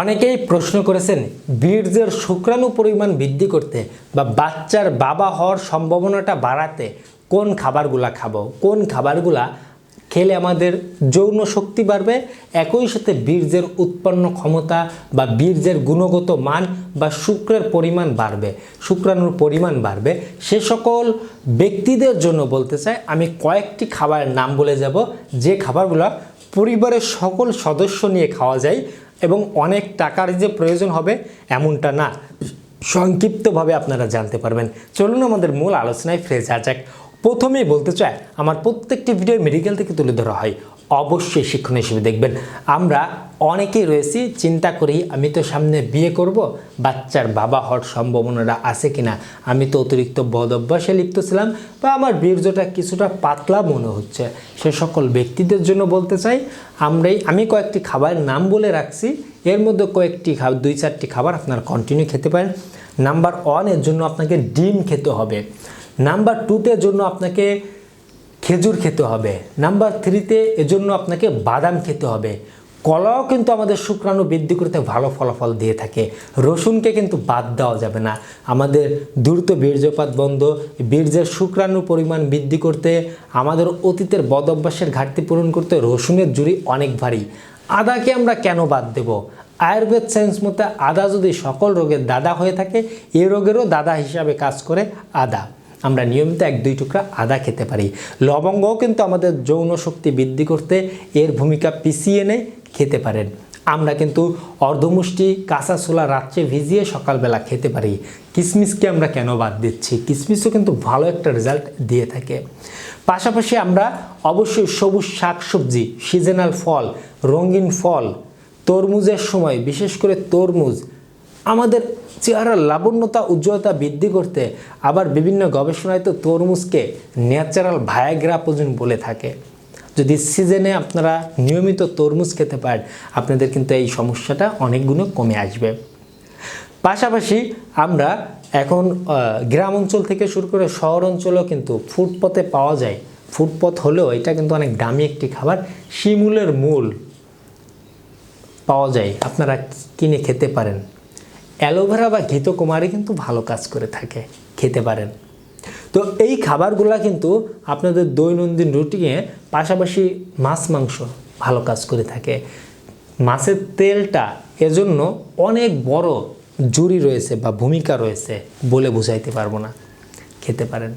অনেকেই প্রশ্ন করেছেন, বীর্যের শুক্রাণু পরিমাণ বৃদ্ধি করতে বা বাচ্চার বাবা হওয়ার সম্ভাবনাটা বাড়াতে কোন খাবারগুলা খাব, কোন খাবারগুলা খেলে আমাদের যৌন শক্তি বাড়বে, একই সাথে বীর্যের উৎপন্ন ক্ষমতা বা বীর্যের গুণগত মান বা শুক্রের পরিমাণ বাড়বে, শুক্রাণুর পরিমাণ বাড়বে, সে সকল ব্যক্তিদের জন্য বলতে চাই, আমি কয়েকটি খাবারের নাম বলে যাব, যে খাবারগুলো পরিবারের সকল সদস্য নিয়ে খাওয়া যায় এবং অনেক টাকার যে প্রয়োজন হবে এমনটা না। সংক্ষিপ্তভাবে আপনারা জানতে পারবেন। চলুন আমাদের মূল আলোচনায় ফ্রেজ যাক। প্রথমেই বলতে চাই, আমার প্রত্যেকটি ভিডিও মেডিকেল থেকে তুলে ধরা হয়। অবশ্যই শিক্ষণ হিসেবে দেখবেন। আমরা অনেকেই রয়েছি, চিন্তা করি, আমি তো সামনে বিয়ে করব, বাচ্চার বাবা হওয়ার সম্ভাবনাটা আছে কিনা? আমি তো অতিরিক্ত বদ অভ্যাসে লিপ্ত ছিলাম বা আমার বীর্যটা কিছুটা পাতলা মনে হচ্ছে। সে সকল ব্যক্তিদের জন্য বলতে চাই, আমরাই, আমি কয়েকটি খাবারের নাম বলে রাখছি। এর মধ্যে কয়েকটি খাবার দুই চারটি খাবার আপনার কন্টিনিউ খেতে পারেন। নাম্বার ওয়ানের জন্য আপনাকে ডিম খেতে হবে। নাম্বার টুতের জন্য আপনাকে খেজুর খেতে হবে। নাম্বার থ্রিতে এজন্য আপনাকে বাদাম খেতে হবে। কলাও কিন্তু আমাদের শুক্রাণু বৃদ্ধি করতে ভালো ফলাফল দিয়ে থাকে। রসুনকে কিন্তু বাদ দেওয়া যাবে না। আমাদের দ্রুত বীর্যপাত বন্ধ, বীর্যের শুক্রাণু পরিমাণ বৃদ্ধি করতে, আমাদের অতীতের বদ অভ্যাসের ঘাটতি পূরণ করতে রসুনের জুড়ি অনেক ভারী। আদাকে আমরা কেন বাদ দেব? আয়ুর্বেদ সায়েন্স মতে আদা যদি সকল রোগের দাদা হয়ে থাকে, এ রোগেরও দাদা হিসাবে কাজ করে আদা। আমরা নিয়মিত এক দুই টুকরা আদা খেতে পারি। লবঙ্গও কিন্তু আমাদের যৌন শক্তি বৃদ্ধি করতে এর ভূমিকা পিছিয়ে এনে খেতে পারেন। আমরা কিন্তু অর্ধমুষ্টি কাঁচা ছোলা রাত্রে ভিজিয়ে সকালবেলা খেতে পারি। কিশমিশকে আমরা কেন বাদ দিচ্ছি? কিশমিশও কিন্তু ভালো একটা রেজাল্ট দিয়ে থাকে। পাশাপাশি আমরা অবশ্যই সবুজ শাকসবজি সিজনাল ফল, রঙিন ফল, তরমুজের সময়, বিশেষ করে তরমুজ আমাদের চেহারার লাবণ্যতা, উজ্জ্বলতা বৃদ্ধি করতে আবার বিভিন্ন গবেষণায় তো তরমুজকে ন্যাচারাল ভায়াগ্রা পর্যন্ত বলে থাকে। যদি সিজনে আপনারা নিয়মিত তরমুজ খেতে পারেন, আপনাদের কিন্তু এই সমস্যাটা অনেক গুণে কমে আসবে। পাশাপাশি আমরা এখন গ্রাম অঞ্চল থেকে শুরু করে শহর অঞ্চলেও কিন্তু ফুটপথে পাওয়া যায়। ফুটপথ হলেও এটা কিন্তু অনেক দামি একটি খাবার, শিমুলের মূল পাওয়া যায়। আপনারা কিনে খেতে পারেন। অ্যালোভেরা বা ঘৃতকুমারী কিন্তু ভালো কাজ করে থাকে, খেতে পারেন। তো এই খাবারগুলা কিন্তু আপনাদের দৈনন্দিন রুটিনে পাশাপাশি মাছ মাংস ভালো কাজ করে থাকে। মাছের তেলটা এজন্য অনেক বড় জুড়ি রয়েছে বা ভূমিকা রয়েছে বলে বুঝাইতে পারব না। খেতে পারেন।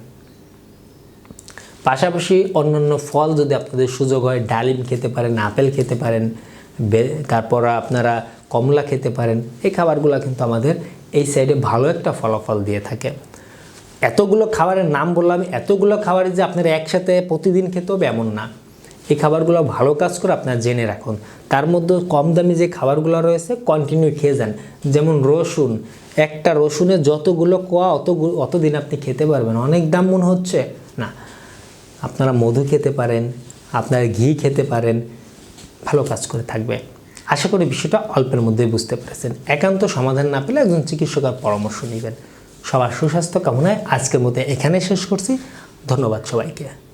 পাশাপাশি অন্যান্য ফল যদি আপনাদের সুযোগ হয়, ডালিম খেতে পারেন, আপেল খেতে পারেন তারপর আপনারা কমলা খেতে পারেন, এই খাবারগুলো কিন্তু আমাদের এই সাইডে ভালো একটা ফলাফল দিয়ে থাকে। এতগুলো খাবারের নাম বললাম, এতগুলো খাবারই যে আপনারা একসাথে প্রতিদিন খেতে হবে এমন না। এই খাবারগুলো ভালো কাজ করে আপনারা জেনে রাখুন। তার মধ্যে কম দামি যে খাবারগুলো রয়েছে কন্টিনিউ খেয়ে যান। যেমন রসুন, একটা রসুনের যতগুলো কোয়া অত অতদিন আপনি খেতে পারবেন। অনেক দাম মনে হচ্ছে? না। আপনারা মধু খেতে পারেন, আপনারা ঘি খেতে পারেন, ভালো কাজ করে থাকবে। আশা করি বিষয়টা অল্পের মধ্যেই বুঝতে পেরেছেন। একান্ত সমাধান না পেলে একজন চিকিৎসকের পরামর্শ নেবেন। সবার সুস্বাস্থ্য কামনায় আজকের মধ্যে এখানে শেষ করছি। ধন্যবাদ সবাইকে।